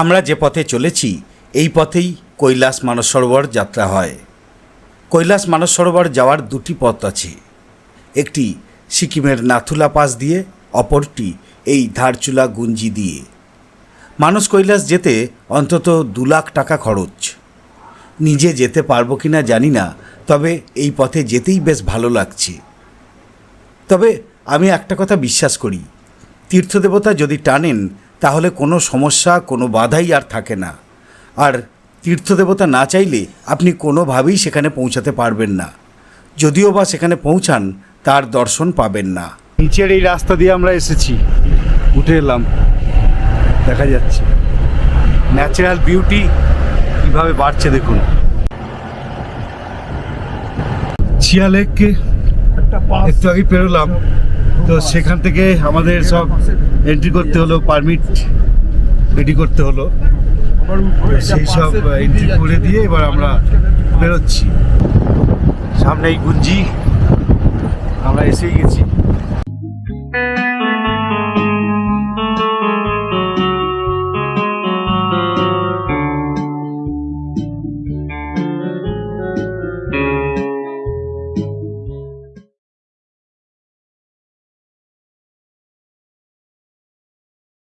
আমরা যে পথে চলেছি, এই পথেই কৈলাস মানস সরোবর যাত্রা হয়। কৈলাস মানস সরোবর যাওয়ার দুটি পথ আছে। একটি সিকিমের নাথুলা পাস দিয়ে, অপরটি এই ধারচুলা গুঞ্জি দিয়ে। মানস কৈলাস যেতে অন্তত দু লাখ টাকা খরচ। নিজে যেতে পারব কি না জানি না, তবে এই পথে যেতেই বেশ ভালো লাগছে। তবে আমি একটা কথা বিশ্বাস করি, তীর্থদেবতা যদি টানেন তাহলে কোনো সমস্যা কোনো বাধাই আর থাকে না। আর তীর্থদেবতা না চাইলে আপনি কোনোভাবেই সেখানে পৌঁছাতে পারবেন না। যদিও বা সেখানে পৌঁছান তার দর্শন পাবেন না। নিচের এই রাস্তা দিয়ে আমরা এসেছি। উঠে এলাম। দেখা যাচ্ছে। ন্যাচারাল বিউটি কীভাবে বাড়ছে দেখুন। চিয়া লেককে একটু আগে পেরোলাম। তো সেখান থেকে আমাদের সব এন্ট্রি করতে হলো পারমিট রেডি করতে হলো। সেই সব এন্ট্রি করে দিয়ে এবার আমরা বেরোচ্ছি। সামনে এই গুঞ্জি, আমরা এসেই গেছি।